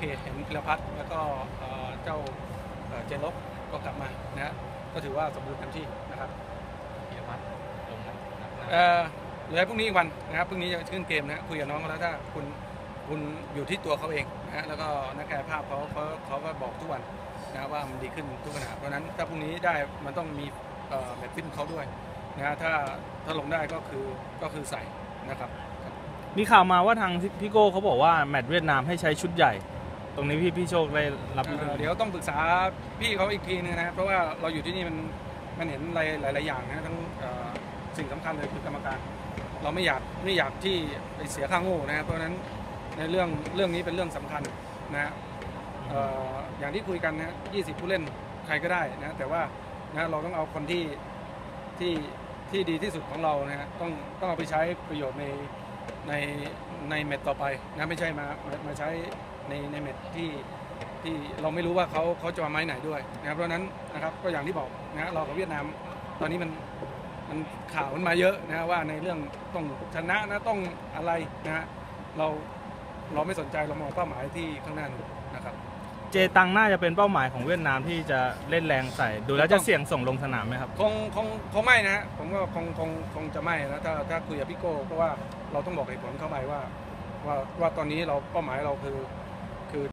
เคเห็นพิรพัฒน์แล้วก็เอ่อเจ้าเอ่อเจนลบก็กลับมานะฮะก็ถือว่าสมบูรณ์เต็มที่นะครับพีรพัฒน์ลงนัดนัดหน้าเอ่อเหลือพรุ่งนี้อีกวันนะครับพรุ่งนี้จะขึ้นเกมนะฮะคุยกับน้องเขาแล้วถ้าคุณคุณอยู่ที่ตัวเขาเองนะฮะแล้วก็นักกายภาพเขาเขาเขาก็บอกทุกวันนะว่ามันดีขึ้นทุกขณะเพราะฉะนั้นถ้าพรุ่งนี้ได้มันต้องมีเอ่อแมตช์ฟิตของเขาด้วยนะฮะถ้าถ้าลงได้ก็คือก็คือใส่นะครับ มีข่าวมาว่าทางพี่โก้เขาบอกว่าแมตช์เวียดนามให้ใช้ชุดใหญ่ ตรงนี้พี่พี่โชคได้รับ เอ่อเดี๋ยวต้องปรึกษาพี่เขาอีกทีนึงนะครับเพราะว่าเราอยู่ที่นี่มันมันเห็นหลายหลายหลายอย่างนะทั้งเอ่อสิ่งสำคัญเลยคือกรรมการ เราไม่อยากไม่อยากที่ไปเสียค่าโง่นะครับเพราะฉะนั้นในเรื่องเรื่องนี้เป็นเรื่องสำคัญนะฮะเอ่ออย่างที่คุยกันนะ20 ผู้เล่นใครก็ได้นะแต่ว่านะเราต้องเอาคนที่ที่ที่ดีที่สุดของเรานะฮะต้องต้องเอาไปใช้ประโยชน์ในใน ในเมตช์ต่อไปนะไม่ใช่มามามาใช้ในในเมตช์ที่ที่เราไม่รู้ว่าเขาเขาจะมาไม้ไหนด้วยนะครับเพราะนั้นนะครับก็อย่างที่บอกนะฮะเรากับเวียดนามตอนนี้มันมันข่าวมันมาเยอะนะว่าในเรื่องต้องชนะนะต้องอะไรนะเราเราไม่สนใจเรามองเป้าหมายที่ข้างหน้านะครับ เจตังน่าจะเป็นเป้าหมายของเวียดนามที่จะเล่นแรงใส่ ดูแล้วจะเสี่ยงส่งลงสนามไหมครับ คงคงคงไม่นะ ผมก็คงคงคงจะไม่นะถ้าถ้าคุยกับพี่โก้เพราะว่าเราต้องบอกเหตุผลเข้าไปว่า ว่าว่าตอนนี้เราเป้าหมายเราคือ